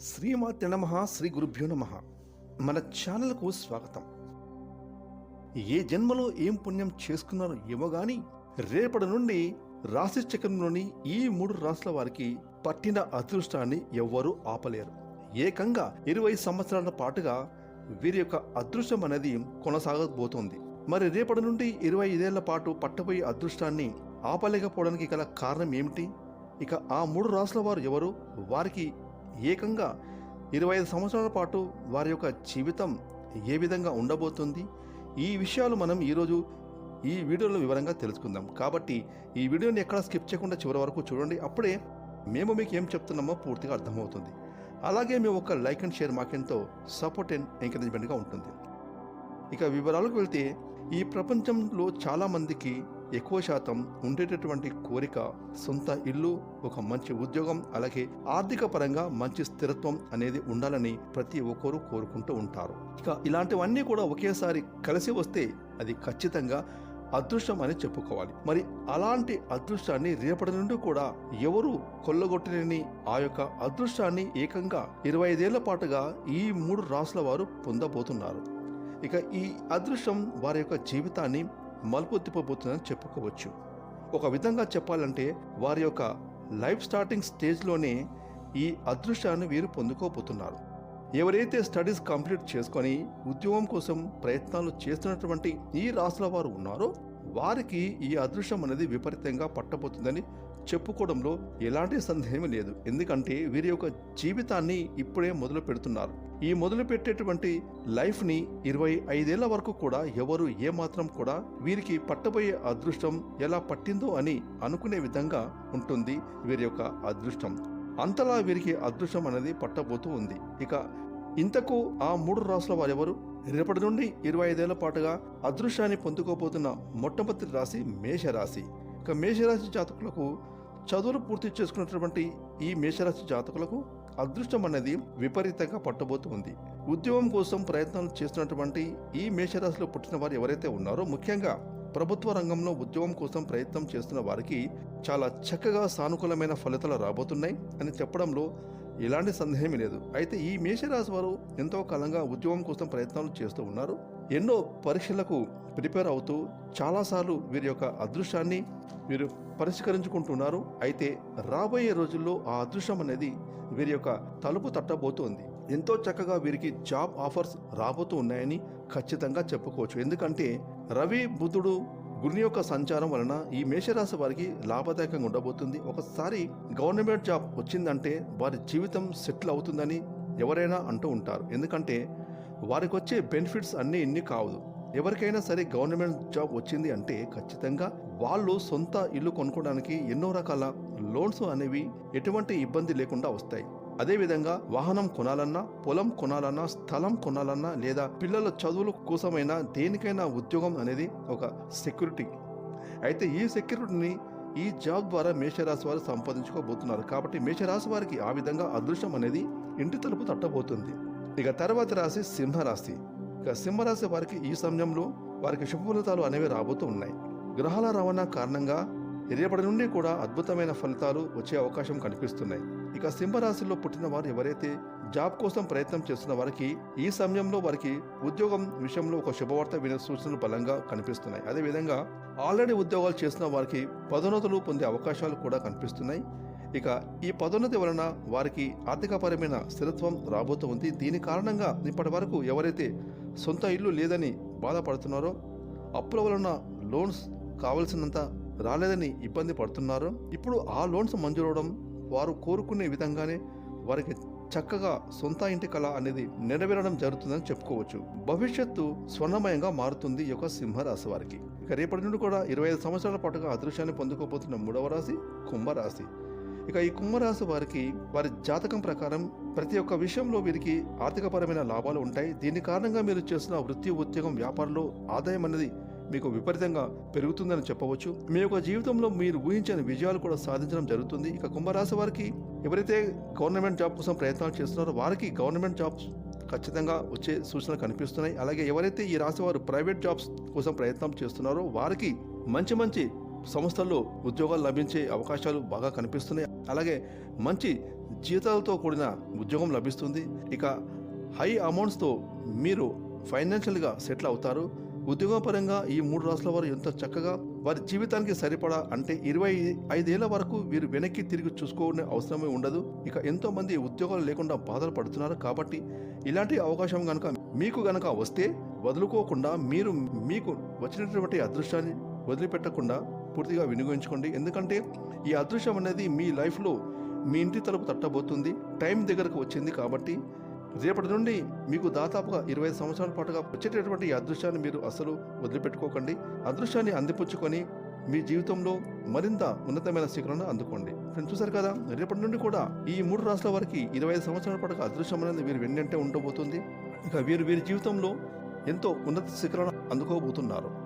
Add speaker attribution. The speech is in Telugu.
Speaker 1: శ్రీమాత నమ శ్రీ గురుభ్యో నమ. మన ఛానల్కు స్వాగతం. ఏ జన్మలో ఏం పుణ్యం చేసుకున్నారో ఏమో గాని రేపటి నుండి రాశి చక్రంలోని ఈ మూడు రాసుల వారికి పట్టిన అదృష్టాన్ని ఎవ్వరూ ఆపలేరు. ఏకంగా ఇరవై సంవత్సరాల పాటుగా వీరి యొక్క అదృష్టం అనేది కొనసాగబోతోంది. మరి రేపటి నుండి ఇరవై ఐదేళ్ళ పాటు పట్టబోయే అదృష్టాన్ని ఆపలేకపోవడానికి గల కారణం ఏమిటి? ఇక ఆ మూడు రాసుల వారు ఎవరు? వారికి ఏకంగా ఇరవై ఐదు సంవత్సరాల పాటు వారి యొక్క జీవితం ఏ విధంగా ఉండబోతుంది? ఈ విషయాలు మనం ఈరోజు ఈ వీడియోలో వివరంగా తెలుసుకుందాం. కాబట్టి ఈ వీడియోని ఎక్కడ స్కిప్ చేయకుండా చివరి వరకు చూడండి. అప్పుడే మేము మీకు ఏం చెప్తున్నామో పూర్తిగా అర్థమవుతుంది. అలాగే మేము ఒక లైక్ అండ్ షేర్ మాకెంతో సపోర్ట్ అండ్ ఎంకరేజ్మెంట్గా ఉంటుంది. ఇక వివరాలకు వెళ్తే ఈ ప్రపంచంలో చాలామందికి ఎక్కువ శాతం ఉండేటటువంటి కోరిక సొంత ఇల్లు ఒక మంచి ఉద్యోగం అలాగే ఆర్థిక పరంగా మంచి స్థిరత్వం అనేది ఉండాలని ప్రతి ఒక్కరూ కోరుకుంటూ ఉంటారు. ఇక ఇలాంటివన్నీ కూడా ఒకేసారి కలిసి వస్తే అది ఖచ్చితంగా అదృష్టం అని చెప్పుకోవాలి. మరి అలాంటి అదృష్టాన్ని రేపటి నుండి కూడా ఎవరు కొల్లగొట్టలేని ఆ యొక్క అదృష్టాన్ని ఏకంగా ఇరవై ఐదేళ్ళ పాటుగా ఈ మూడు రాసుల వారు పొందబోతున్నారు. ఇక ఈ అదృష్టం వారి యొక్క జీవితాన్ని మలుపు తిప్పబోతుందని చెప్పుకోవచ్చు. ఒక విధంగా చెప్పాలంటే వారి యొక్క లైఫ్ స్టార్టింగ్ స్టేజ్లోనే ఈ అదృష్టాన్ని వీరు పొందుకోబోతున్నారు. ఎవరైతే స్టడీస్ కంప్లీట్ చేసుకొని ఉద్యోగం కోసం ప్రయత్నాలు చేస్తున్నటువంటి ఈ రాసుల వారు ఉన్నారో వారికి ఈ అదృష్టం అనేది విపరీతంగా పట్టబోతుందని చెప్పుకోవడంలో ఎలాంటి సందేహం లేదు. ఎందుకంటే వీరి యొక్క జీవితాన్ని ఇప్పుడే మొదలు పెడుతున్నారు. ఈ మొదలు పెట్టేటువంటి లైఫ్ని ఇరవై ఐదేళ్ళ వరకు కూడా ఎవరు ఏమాత్రం కూడా వీరికి పట్టబోయే అదృష్టం ఎలా పట్టిందో అని అనుకునే విధంగా ఉంటుంది వీరి యొక్క అదృష్టం. అంతలా వీరికి అదృష్టం అనేది పట్టబోతూ ఉంది. ఇక ఇంతకు ఆ మూడు రాసుల వారెవరు? రేపటి నుండి ఇరవై ఐదేళ్ళ పాటుగా అదృశ్యాన్ని పొందుకోబోతున్న మొట్టమొదటి రాశి మేషరాశి. ఇక మేషరాశి జాతకులకు చదువులు పూర్తి చేసుకున్నటువంటి ఈ మేషరాశి జాతకులకు అదృష్టం అనేది విపరీతంగా పట్టబోతుంది. ఉద్యోగం కోసం ప్రయత్నాలు చేస్తున్నటువంటి ఈ మేషరాశిలో పుట్టిన వారు ఎవరైతే ఉన్నారో ముఖ్యంగా ప్రభుత్వ రంగంలో ఉద్యోగం కోసం ప్రయత్నం చేస్తున్న వారికి చాలా చక్కగా సానుకూలమైన ఫలితాలు రాబోతున్నాయి అని చెప్పడంలో ఎలాంటి సందేహం లేదు. అయితే ఈ మేషరాశి వారు ఎంతో కాలంగా ఉద్యోగం కోసం ప్రయత్నాలు చేస్తూ ఉన్నారు. ఎన్నో పరీక్షలకు ప్రిపేర్ అవుతూ చాలాసార్లు వీరి యొక్క అదృష్టాన్ని వీరు పరిష్కరించుకుంటున్నారు. అయితే రాబోయే రోజుల్లో ఆ అదృష్టం అనేది వీరి యొక్క తలుపు తట్టబోతోంది. ఎంతో చక్కగా వీరికి జాబ్ ఆఫర్స్ రాబోతూ ఉన్నాయని ఖచ్చితంగా చెప్పుకోవచ్చు. ఎందుకంటే రవి బుధుడు గురుని యొక్క సంచారం వలన ఈ మేషరాశి వారికి లాభదాయకంగా ఉండబోతుంది. ఒకసారి గవర్నమెంట్ జాబ్ వచ్చిందంటే వారి జీవితం సెటిల్ అవుతుందని ఎవరైనా అంటూ ఉంటారు. ఎందుకంటే వారికి వచ్చే బెనిఫిట్స్ అన్నీ ఇన్ని కావు ఎవరికైనా సరే గవర్నమెంట్ జాబ్ వచ్చింది అంటే ఖచ్చితంగా వాళ్ళు సొంత ఇల్లు కొనుక్కోవడానికి ఎన్నో రకాల లోన్స్ అనేవి ఎటువంటి ఇబ్బంది లేకుండా వస్తాయి. అదేవిధంగా వాహనం కొనాలన్నా పొలం కొనాలన్నా స్థలం కొనాలన్నా లేదా పిల్లల చదువుల కోసమైనా దేనికైనా ఉద్యోగం అనేది ఒక సెక్యూరిటీ. అయితే ఈ సెక్యూరిటీని ఈ జాబ్ ద్వారా మేషరాశి వారు సంపాదించుకోబోతున్నారు. కాబట్టి మేషరాశి వారికి ఆ విధంగా అదృష్టం అనేది ఇంటి తలుపు తట్టబోతుంది. ఇక తర్వాత రాశి సింహరాశి. ఇక సింహరాశి వారికి ఈ సమయంలో వారికి శుభ ఫలితాలు అనేవి రాబోతూ ఉన్నాయి. గ్రహాల రవాణా కారణంగా రేపటి నుండి కూడా అద్భుతమైన ఫలితాలు వచ్చే అవకాశం కనిపిస్తున్నాయి. ఇక సింహరాశిలో పుట్టిన వారు ఎవరైతే జాబ్ కోసం ప్రయత్నం చేస్తున్న వారికి ఈ సమయంలో వారికి ఉద్యోగం విషయంలో ఒక శుభవార్త వినే సూచనలు బలంగా కనిపిస్తున్నాయి. అదేవిధంగా ఆల్రెడీ ఉద్యోగాలు చేస్తున్న వారికి పదోన్నతులు పొందే అవకాశాలు కూడా కనిపిస్తున్నాయి. ఇక ఈ పదోన్నతి వలన వారికి ఆర్థికపరమైన స్థిరత్వం రాబోతుంది. దీని కారణంగా ఇప్పటి వరకు ఎవరైతే సొంత ఇల్లు లేదని బాధపడుతున్నారో అప్పుల వలన లోన్స్ కావలసినంత రాలేదని ఇబ్బంది పడుతున్నారో ఇప్పుడు ఆ లోన్స్ మంజూరవడం వారు కోరుకునే విధంగానే వారికి చక్కగా సొంత ఇంటి కళ అనేది నెరవేరడం జరుగుతుందని చెప్పుకోవచ్చు. భవిష్యత్తు స్వర్ణమయంగా మారుతుంది ఈ యొక్క సింహరాశి వారికి. ఇక రేపటి నుండి కూడా ఇరవై ఐదు సంవత్సరాల పాటుగా అదృశ్యాన్ని పొందుకోబోతున్న మూడవ రాశి కుంభరాశి. ఇక ఈ కుంభరాశి వారికి వారి జాతకం ప్రకారం ప్రతి ఒక్క విషయంలో వీరికి ఆర్థికపరమైన లాభాలు ఉంటాయి. దీని కారణంగా మీరు చేస్తున్న వృత్తి ఉద్యోగం వ్యాపారంలో ఆదాయం అనేది మీకు విపరీతంగా పెరుగుతుందని చెప్పవచ్చు. మీ యొక్క జీవితంలో మీరు ఊహించని విజయాలు కూడా సాధించడం జరుగుతుంది. ఇక కుంభరాశి వారికి ఎవరైతే గవర్నమెంట్ జాబ్ కోసం ప్రయత్నాలు చేస్తున్నారో వారికి గవర్నమెంట్ జాబ్స్ ఖచ్చితంగా వచ్చే సూచనలు కనిపిస్తున్నాయి. అలాగే ఎవరైతే ఈ రాశి వారు ప్రైవేట్ జాబ్స్ కోసం ప్రయత్నం చేస్తున్నారో వారికి మంచి మంచి సంస్థల్లో ఉద్యోగాలు లభించే అవకాశాలు బాగా కనిపిస్తున్నాయి. అలాగే మంచి జీతాలతో కూడిన ఉద్యోగం లభిస్తుంది. ఇక హై అమౌంట్స్తో మీరు ఫైనాన్షియల్గా సెటిల్ అవుతారు. ఉద్యోగపరంగా ఈ మూడు రాష్ట్రాల వారు ఎంత చక్కగా వారి జీవితానికి సరిపడా అంటే ఇరవై ఐదేళ్ళ వరకు వీరు వెనక్కి తిరిగి చూసుకోనే అవసరమే ఉండదు. ఇక ఎంతో మంది ఉద్యోగాలు లేకుండా బాధలు పడుతున్నారు కాబట్టి ఇలాంటి అవకాశం కనుక మీకు గనక వస్తే వదులుకోకుండా మీరు మీకు వచ్చినటువంటి అదృష్టాన్ని వదిలిపెట్టకుండా పూర్తిగా వినియోగించుకోండి. ఎందుకంటే ఈ అదృశ్యం అనేది మీ లైఫ్లో మీ ఇంటి తలుపు తట్టబోతుంది. టైం దగ్గరకు వచ్చింది కాబట్టి రేపటి నుండి మీకు దాదాపుగా ఇరవై సంవత్సరాల పాటుగా వచ్చేటటువంటి ఈ అదృశ్యాన్ని మీరు అసలు వదిలిపెట్టుకోకండి. అదృశ్యాన్ని అందిపుచ్చుకొని మీ జీవితంలో మరింత ఉన్నతమైన శిఖరాన్ని అందుకోండి. ఫ్రెండ్స్ చూసారు కదా? రేపటి నుండి కూడా ఈ మూడు రాష్ట్రాల వారికి ఇరవై సంవత్సరాల పాటుగా అదృశ్యం అనేది వీరు వెన్నంటే ఉండబోతుంది. ఇక వీరు వీరి జీవితంలో ఎంతో ఉన్నత శిఖరాన్ని అందుకోబోతున్నారు.